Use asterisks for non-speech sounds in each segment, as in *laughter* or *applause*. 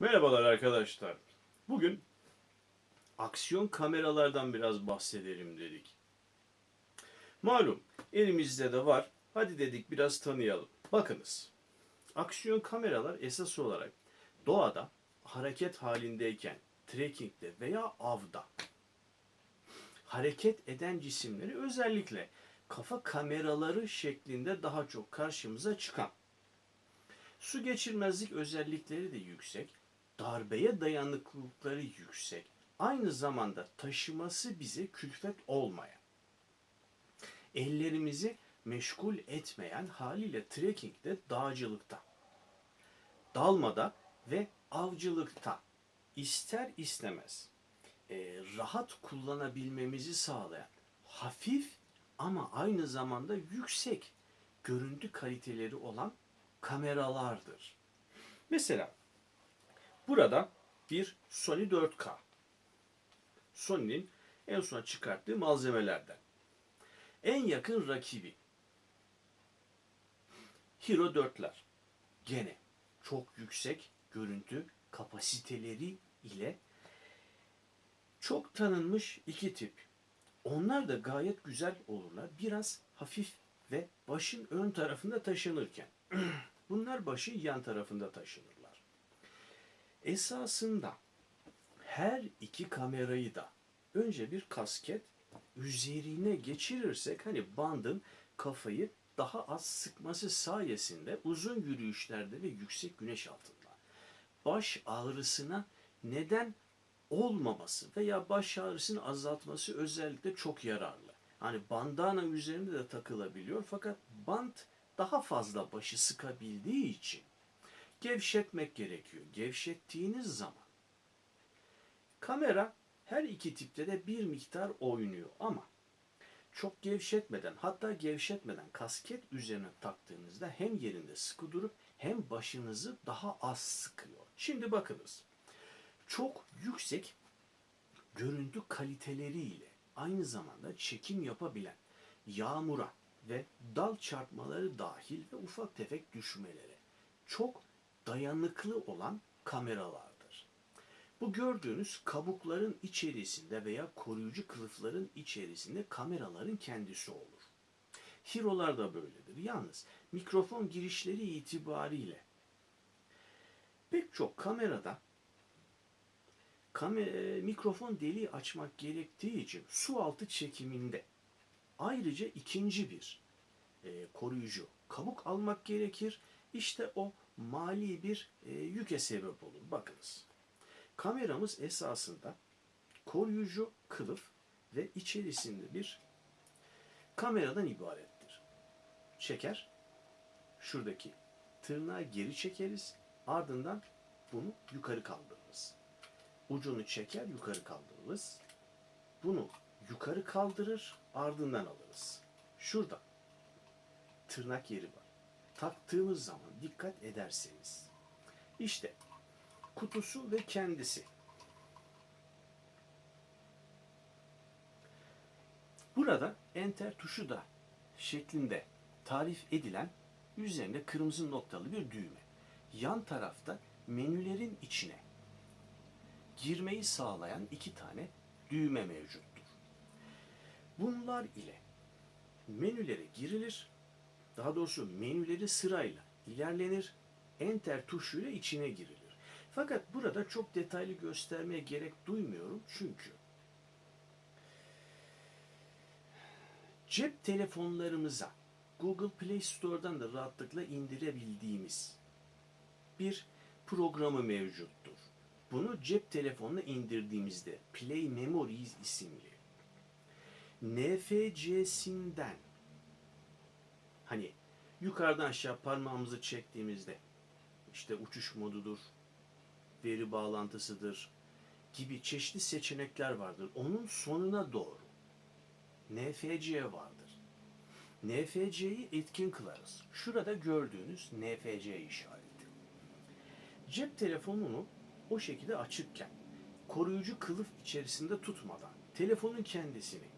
Merhabalar arkadaşlar. Bugün aksiyon kameralardan biraz bahsedelim dedik. Malum elimizde de var. Hadi dedik biraz tanıyalım. Bakınız. Aksiyon kameralar esas olarak doğada hareket halindeyken, trekkingde veya avda hareket eden cisimleri özellikle kafa kameraları şeklinde daha çok karşımıza çıkan Su geçirmezlik özellikleri de yüksek, darbeye dayanıklılıkları yüksek, aynı zamanda taşıması bize külfet olmayan, ellerimizi meşgul etmeyen haliyle trekkingde dağcılıkta, dalmada ve avcılıkta ister istemez e, rahat kullanabilmemizi sağlayan hafif ama aynı zamanda yüksek görüntü kaliteleri olan kameralardır. Mesela burada bir Sony 4K. Sony'nin en son çıkarttığı malzemelerden. En yakın rakibi Hero 4'ler. Gene çok yüksek görüntü kapasiteleri ile çok tanınmış iki tip. Onlar da gayet güzel olurlar. Biraz hafif ve başın ön tarafında taşınırken. *clears throat* Bunlar başın yan tarafında taşınırlar. Esasında her iki kamerayı da önce bir kasket üzerine geçirirsek hani bandın kafayı daha az sıkması sayesinde uzun yürüyüşlerde ve yüksek güneş altında baş ağrısına neden olmaması veya baş ağrısını azaltması özellikle çok yararlı. Hani bandana üzerinde de takılabiliyor fakat bant daha fazla başı sıkabildiği için gevşetmek gerekiyor. Gevşettiğiniz zaman kamera her iki tipte de bir miktar oynuyor ama çok gevşetmeden hatta gevşetmeden kasket üzerine taktığınızda hem yerinde sıkı durup hem başınızı daha az sıkıyor. Şimdi bakınız. Çok yüksek görüntü kaliteleriyle aynı zamanda çekim yapabilen yağmura ve dal çarpmaları dahil ve ufak tefek düşmelere çok dayanıklı olan kameralardır. Bu gördüğünüz kabukların içerisinde veya koruyucu kılıfların içerisinde kameraların kendisi olur. Hirolar da böyledir. Yalnız mikrofon girişleri itibariyle pek çok kamerada kamera, mikrofon deliği açmak gerektiği için su altı çekiminde ayrıca ikinci bir e, koruyucu kabuk almak gerekir. İşte o mali bir e, yüke sebep olur. Bakınız. Kameramız esasında koruyucu kılıf ve içerisinde bir kameradan ibarettir. Çeker. Şuradaki tırnağı geri çekeriz. Ardından bunu yukarı kaldırırız. Ucunu çeker yukarı kaldırırız. Bunu yukarı kaldırır ardından alırız. Şurada tırnak yeri var. Taktığımız zaman dikkat ederseniz işte kutusu ve kendisi. Burada enter tuşu da şeklinde tarif edilen üzerinde kırmızı noktalı bir düğme. Yan tarafta menülerin içine girmeyi sağlayan iki tane düğme mevcuttur. Bunlar ile menülere girilir. Daha doğrusu menüleri sırayla ilerlenir. Enter tuşuyla içine girilir. Fakat burada çok detaylı göstermeye gerek duymuyorum çünkü cep telefonlarımıza Google Play Store'dan da rahatlıkla indirebildiğimiz bir programı mevcuttur. Bunu cep telefonuna indirdiğimizde Play Memories isimli NFC'sinden hani yukarıdan aşağı parmağımızı çektiğimizde işte uçuş modudur, veri bağlantısıdır gibi çeşitli seçenekler vardır. Onun sonuna doğru NFC vardır. NFC'yi etkin kılarız. Şurada gördüğünüz NFC işareti. Cep telefonunu o şekilde açıkken koruyucu kılıf içerisinde tutmadan telefonun kendisini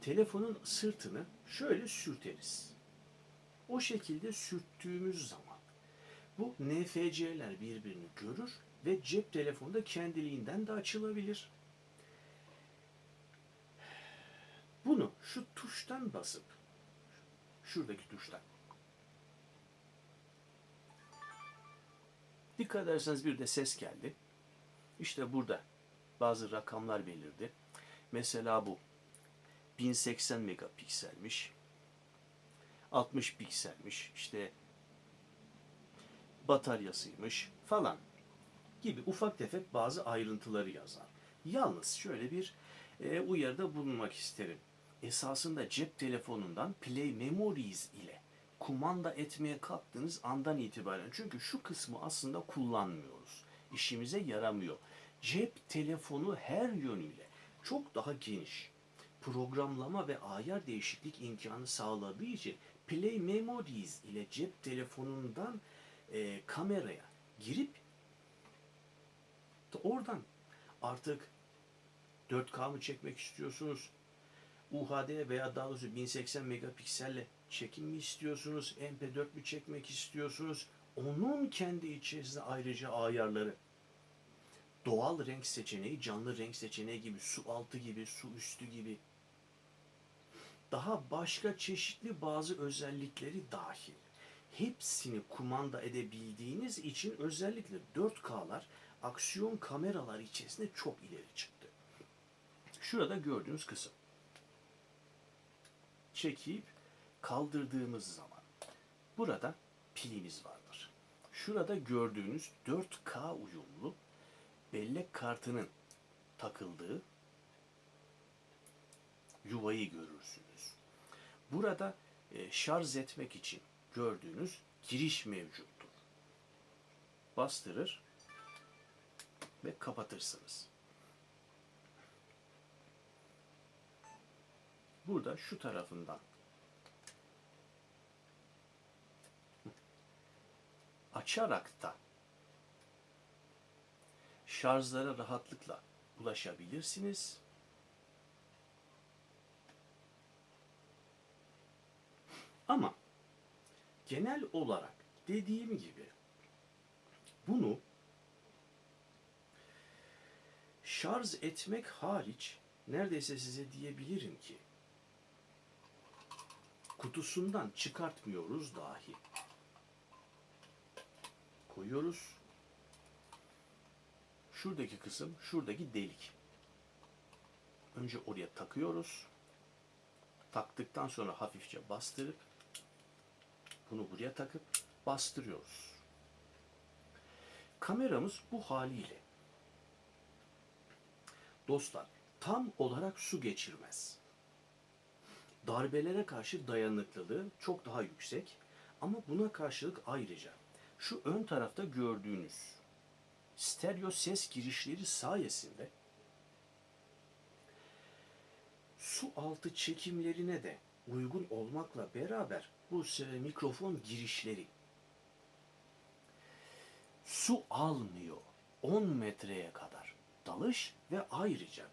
telefonun sırtını şöyle sürteriz. O şekilde sürttüğümüz zaman Bu NFC'ler birbirini görür ve cep telefonu da kendiliğinden de açılabilir. Bunu şu tuştan basıp şuradaki tuştan Dikkat ederseniz bir de ses geldi. İşte burada bazı rakamlar belirdi. Mesela bu 1080 megapikselmiş. 60 pikselmiş. İşte bataryasıymış falan gibi ufak tefek bazı ayrıntıları yazar. Yalnız şöyle bir e, uyarıda bulunmak isterim. Esasında cep telefonundan Play Memories ile kumanda etmeye kalktığınız andan itibaren çünkü şu kısmı aslında kullanmıyoruz. İşimize yaramıyor. Cep telefonu her yönüyle çok daha geniş programlama ve ayar değişiklik imkanı sağladığı için Play Memories ile cep telefonundan e, kameraya girip da oradan artık 4K mı çekmek istiyorsunuz? UHD veya daha doğrusu 1080 megapikselle çekim mi istiyorsunuz? MP4 mü çekmek istiyorsunuz? Onun kendi içerisinde ayrıca ayarları. Doğal renk seçeneği, canlı renk seçeneği gibi, su altı gibi, su üstü gibi. Daha başka çeşitli bazı özellikleri dahil. Hepsini kumanda edebildiğiniz için özellikle 4K'lar aksiyon kameralar içerisinde çok ileri çıktı. Şurada gördüğünüz kısım. Çekip kaldırdığımız zaman burada pilimiz vardır. Şurada gördüğünüz 4K uyumlu bellek kartının takıldığı yuvayı görürsünüz. Burada e, şarj etmek için gördüğünüz giriş mevcuttur. Bastırır ve kapatırsınız. Burada şu tarafından açarak da şarjlara rahatlıkla ulaşabilirsiniz. Ama genel olarak dediğim gibi bunu şarj etmek hariç neredeyse size diyebilirim ki kutusundan çıkartmıyoruz dahi. Koyuyoruz. Şuradaki kısım, şuradaki delik. Önce oraya takıyoruz. Taktıktan sonra hafifçe bastırıp bunu buraya takıp bastırıyoruz. Kameramız bu haliyle dostlar tam olarak su geçirmez. Darbelere karşı dayanıklılığı çok daha yüksek ama buna karşılık ayrıca şu ön tarafta gördüğünüz stereo ses girişleri sayesinde su altı çekimlerine de uygun olmakla beraber bu mikrofon girişleri su almıyor 10 metreye kadar dalış ve ayrıca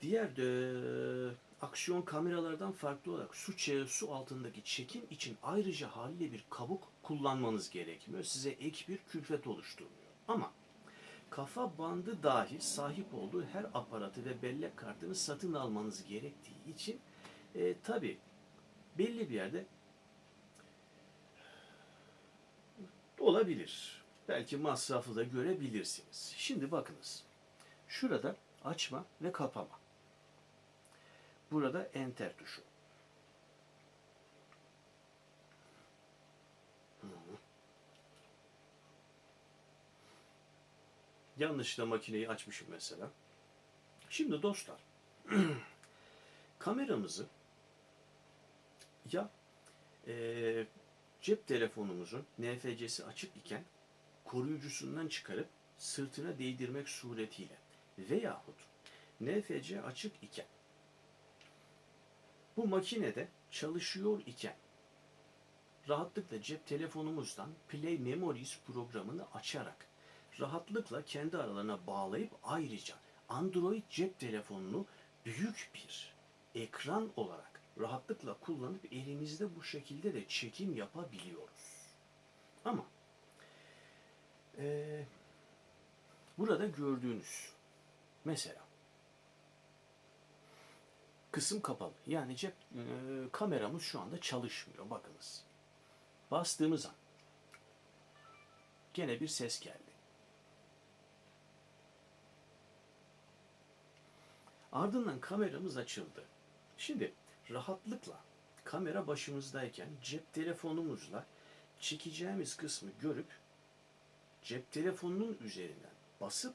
diğer de aksiyon kameralardan farklı olarak su su altındaki çekim için ayrıca haliyle bir kabuk kullanmanız gerekmiyor. Size ek bir külfet oluşturmuyor. Ama kafa bandı dahil sahip olduğu her aparatı ve bellek kartını satın almanız gerektiği için e, tabi belli bir yerde olabilir. Belki masrafı da görebilirsiniz. Şimdi bakınız. Şurada açma ve kapama. Burada enter tuşu. Hı. Yanlışlıkla makineyi açmışım mesela. Şimdi dostlar, *clears throat* kameramızı ya eee, cep telefonumuzun NFC'si açık iken koruyucusundan çıkarıp sırtına değdirmek suretiyle veyahut NFC açık iken bu makinede çalışıyor iken rahatlıkla cep telefonumuzdan Play Memories programını açarak rahatlıkla kendi aralarına bağlayıp ayrıca Android cep telefonunu büyük bir ekran olarak rahatlıkla kullanıp elimizde bu şekilde de çekim yapabiliyoruz. Ama Ee, burada gördüğünüz mesela kısım kapalı. Yani cep e, kameramız şu anda çalışmıyor. Bakınız. Bastığımız an gene bir ses geldi. Ardından kameramız açıldı. Şimdi rahatlıkla kamera başımızdayken cep telefonumuzla çekeceğimiz kısmı görüp cep telefonunun üzerinden basıp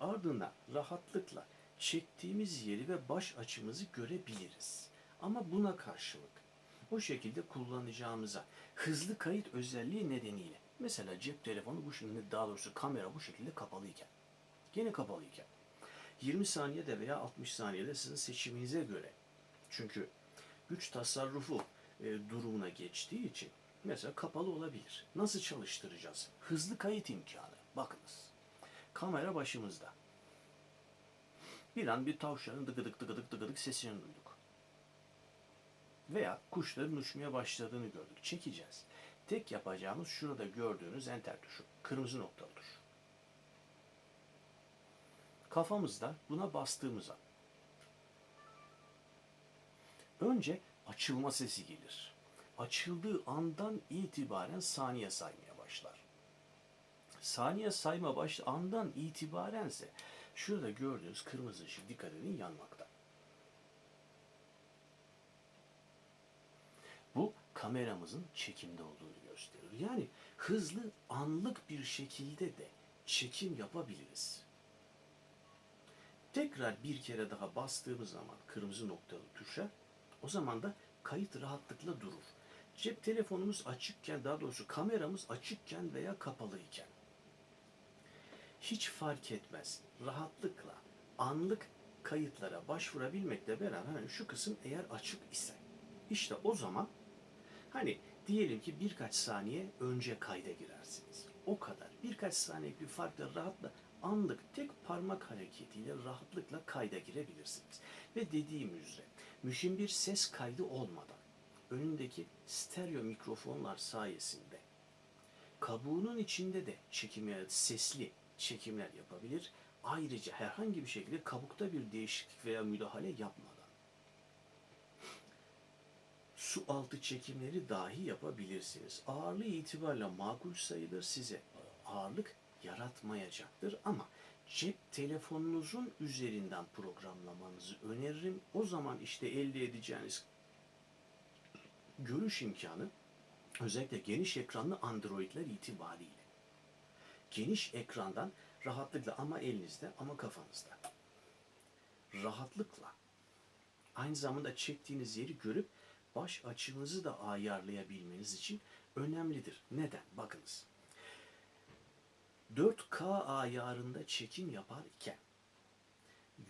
ardından rahatlıkla çektiğimiz yeri ve baş açımızı görebiliriz. Ama buna karşılık o şekilde kullanacağımıza hızlı kayıt özelliği nedeniyle mesela cep telefonu bu şekilde daha doğrusu kamera bu şekilde kapalıyken gene kapalıyken 20 saniyede veya 60 saniyede sizin seçiminize göre çünkü güç tasarrufu e, durumuna geçtiği için mesela kapalı olabilir. Nasıl çalıştıracağız? Hızlı kayıt imkanı. Bakınız. Kamera başımızda. Bir an bir tavşanın dıgıdık dıgıdık dıgıdık sesini duyduk. Veya kuşların uçmaya başladığını gördük. Çekeceğiz. Tek yapacağımız şurada gördüğünüz enter tuşu. Kırmızı noktalı tuş. Kafamızda buna bastığımız an önce açılma sesi gelir. Açıldığı andan itibaren saniye saymaya başlar. Saniye sayma başlı andan itibarense şurada gördüğünüz kırmızı ışık dikkat edin yanmakta. Bu kameramızın çekimde olduğunu gösterir. Yani hızlı anlık bir şekilde de çekim yapabiliriz. Tekrar bir kere daha bastığımız zaman kırmızı noktalı tuşa o zaman da kayıt rahatlıkla durur. Cep telefonumuz açıkken daha doğrusu kameramız açıkken veya kapalıyken hiç fark etmez. Rahatlıkla anlık kayıtlara başvurabilmekle beraber hani şu kısım eğer açık ise işte o zaman hani diyelim ki birkaç saniye önce kayda girersiniz. O kadar. Birkaç saniyelik bir farkla rahatla anlık tek parmak hareketiyle rahatlıkla kayda girebilirsiniz. Ve dediğim üzere müşin bir ses kaydı olmadan önündeki stereo mikrofonlar sayesinde kabuğunun içinde de çekim ya- sesli çekimler yapabilir. Ayrıca herhangi bir şekilde kabukta bir değişiklik veya müdahale yapmadan su altı çekimleri dahi yapabilirsiniz. Ağırlığı itibariyle makul sayılır size ağırlık yaratmayacaktır ama cep telefonunuzun üzerinden programlamanızı öneririm. O zaman işte elde edeceğiniz görüş imkanı özellikle geniş ekranlı Android'ler itibariyle. Geniş ekrandan rahatlıkla ama elinizde ama kafanızda. Rahatlıkla aynı zamanda çektiğiniz yeri görüp baş açınızı da ayarlayabilmeniz için önemlidir. Neden? Bakınız. 4K ayarında çekim yaparken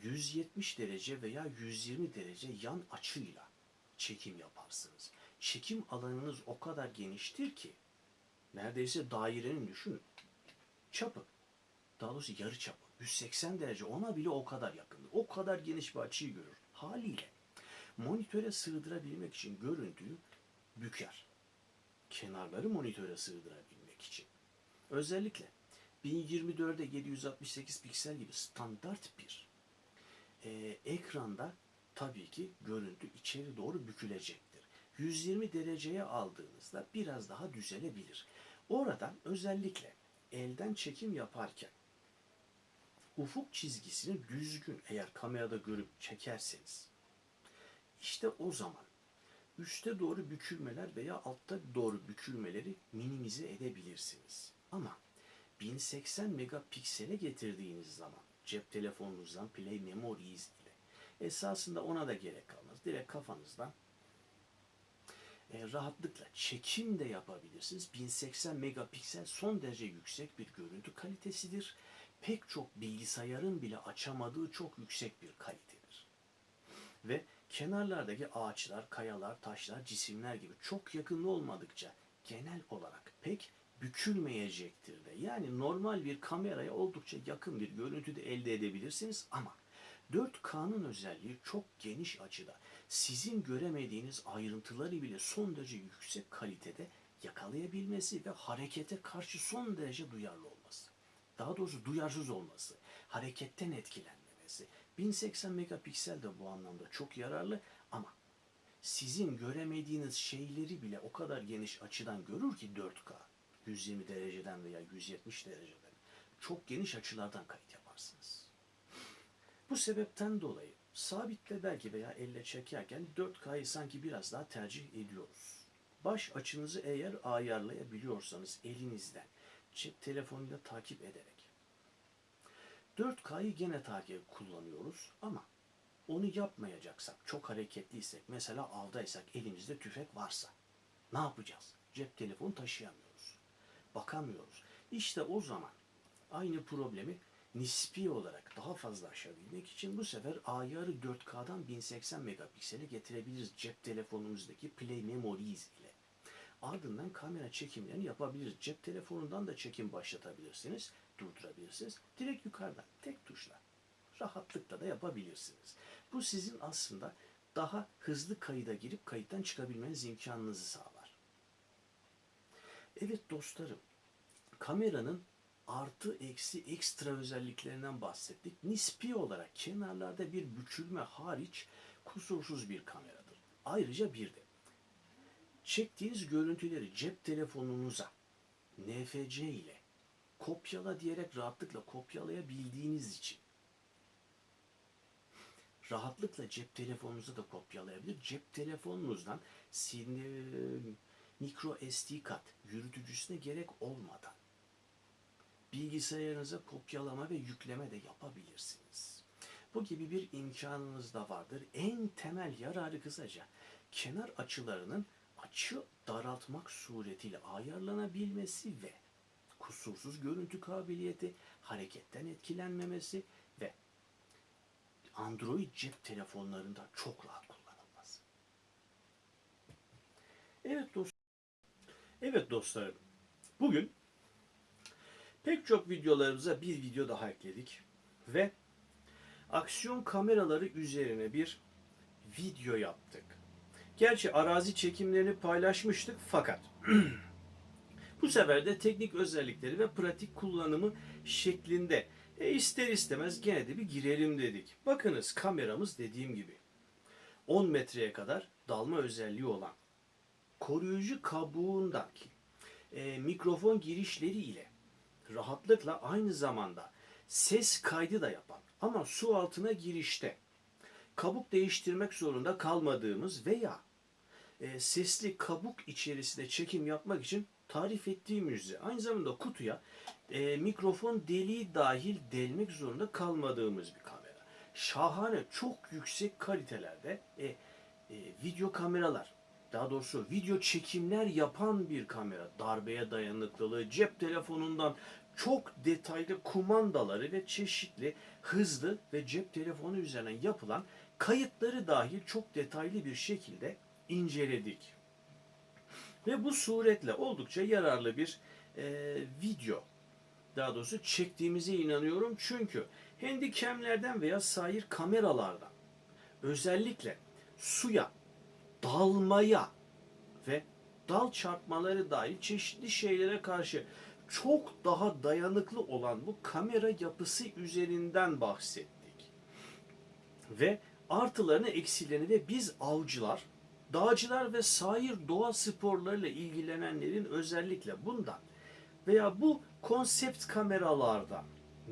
170 derece veya 120 derece yan açıyla çekim yaparsınız. Çekim alanınız o kadar geniştir ki neredeyse dairenin düşünün çapı daha doğrusu yarı çapı 180 derece ona bile o kadar yakındır. O kadar geniş bir açıyı görür. Haliyle monitöre sığdırabilmek için görüntüyü büker. Kenarları monitöre sığdırabilmek için. Özellikle 1024'e 768 piksel gibi standart bir e, ekranda tabii ki görüntü içeri doğru bükülecektir. 120 dereceye aldığınızda biraz daha düzelebilir. Oradan özellikle elden çekim yaparken ufuk çizgisini düzgün eğer kamerada görüp çekerseniz işte o zaman üste doğru bükülmeler veya altta doğru bükülmeleri minimize edebilirsiniz. Ama 1080 megapiksele getirdiğiniz zaman cep telefonunuzdan Play Memories ile esasında ona da gerek kalmaz. Direkt kafanızdan e, rahatlıkla çekim de yapabilirsiniz. 1080 megapiksel son derece yüksek bir görüntü kalitesidir. Pek çok bilgisayarın bile açamadığı çok yüksek bir kalitedir. Ve kenarlardaki ağaçlar, kayalar, taşlar, cisimler gibi çok yakın olmadıkça genel olarak pek bükülmeyecektir de. Yani normal bir kameraya oldukça yakın bir görüntü de elde edebilirsiniz ama 4K'nın özelliği çok geniş açıda sizin göremediğiniz ayrıntıları bile son derece yüksek kalitede yakalayabilmesi ve harekete karşı son derece duyarlı olması. Daha doğrusu duyarsız olması, hareketten etkilenmemesi. 1080 megapiksel de bu anlamda çok yararlı ama sizin göremediğiniz şeyleri bile o kadar geniş açıdan görür ki 4K. 120 dereceden veya 170 dereceden. Çok geniş açılardan kayıt yaparsınız. Bu sebepten dolayı sabitle belki veya elle çekerken 4K'yı sanki biraz daha tercih ediyoruz. Baş açınızı eğer ayarlayabiliyorsanız elinizden cep telefonuyla takip ederek 4K'yı gene takip kullanıyoruz ama onu yapmayacaksak, çok hareketliysek, mesela avdaysak, elimizde tüfek varsa ne yapacağız? Cep telefonu taşıyamıyoruz. Bakamıyoruz. İşte o zaman aynı problemi nispi olarak daha fazla aşabilmek için bu sefer ayarı 4K'dan 1080 megapiksele getirebiliriz cep telefonumuzdaki Play Memories ile. Ardından kamera çekimlerini yapabiliriz. Cep telefonundan da çekim başlatabilirsiniz, durdurabilirsiniz. Direkt yukarıdan tek tuşla rahatlıkla da yapabilirsiniz. Bu sizin aslında daha hızlı kayıda girip kayıttan çıkabilmeniz imkanınızı sağlar. Evet dostlarım, kameranın artı eksi ekstra özelliklerinden bahsettik. Nispi olarak kenarlarda bir bükülme hariç kusursuz bir kameradır. Ayrıca bir de çektiğiniz görüntüleri cep telefonunuza NFC ile kopyala diyerek rahatlıkla kopyalayabildiğiniz için rahatlıkla cep telefonunuza da kopyalayabilir. Cep telefonunuzdan sin- mikro SD kart yürütücüsüne gerek olmadan bilgisayarınıza kopyalama ve yükleme de yapabilirsiniz. Bu gibi bir imkanınız da vardır. En temel yararı kısaca kenar açılarının açı daraltmak suretiyle ayarlanabilmesi ve kusursuz görüntü kabiliyeti, hareketten etkilenmemesi ve Android cep telefonlarında çok rahat kullanılması. Evet dost. Evet dostlarım. Bugün pek çok videolarımıza bir video daha ekledik ve aksiyon kameraları üzerine bir video yaptık. Gerçi arazi çekimlerini paylaşmıştık fakat *clears throat* bu sefer de teknik özellikleri ve pratik kullanımı şeklinde e ister istemez gene de bir girelim dedik. Bakınız kameramız dediğim gibi 10 metreye kadar dalma özelliği olan koruyucu kabuğundaki e, mikrofon girişleri ile rahatlıkla aynı zamanda ses kaydı da yapan ama su altına girişte kabuk değiştirmek zorunda kalmadığımız veya e, sesli kabuk içerisinde çekim yapmak için tarif ettiğim üzere aynı zamanda kutuya e, mikrofon deliği dahil delmek zorunda kalmadığımız bir kamera. Şahane, çok yüksek kalitelerde e, e, video kameralar, daha doğrusu video çekimler yapan bir kamera. Darbeye dayanıklılığı, cep telefonundan çok detaylı kumandaları ve çeşitli hızlı ve cep telefonu üzerinden yapılan kayıtları dahil çok detaylı bir şekilde inceledik. Ve bu suretle oldukça yararlı bir e, video daha doğrusu çektiğimize inanıyorum. Çünkü handicamlerden veya sair kameralardan özellikle suya, dalmaya ve dal çarpmaları dahil çeşitli şeylere karşı çok daha dayanıklı olan bu kamera yapısı üzerinden bahsettik. Ve artılarını eksilerini ve biz avcılar, dağcılar ve sair doğa sporlarıyla ilgilenenlerin özellikle bundan veya bu konsept kameralarda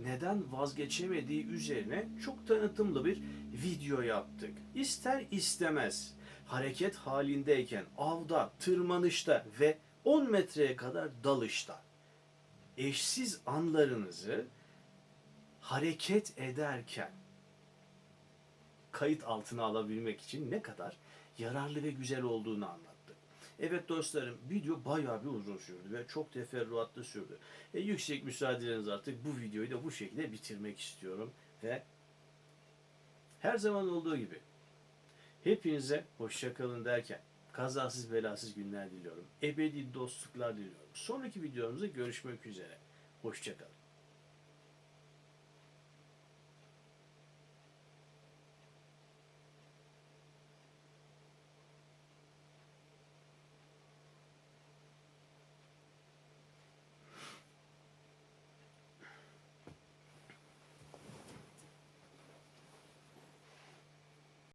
neden vazgeçemediği üzerine çok tanıtımlı bir video yaptık. İster istemez hareket halindeyken avda, tırmanışta ve 10 metreye kadar dalışta eşsiz anlarınızı hareket ederken kayıt altına alabilmek için ne kadar yararlı ve güzel olduğunu anlattık. Evet dostlarım video bayağı bir uzun sürdü ve çok teferruatlı sürdü. E, yüksek müsaadenizle artık bu videoyu da bu şekilde bitirmek istiyorum ve her zaman olduğu gibi hepinize hoşçakalın derken kazasız belasız günler diliyorum. Ebedi dostluklar diliyorum. Sonraki videomuzda görüşmek üzere. Hoşçakalın.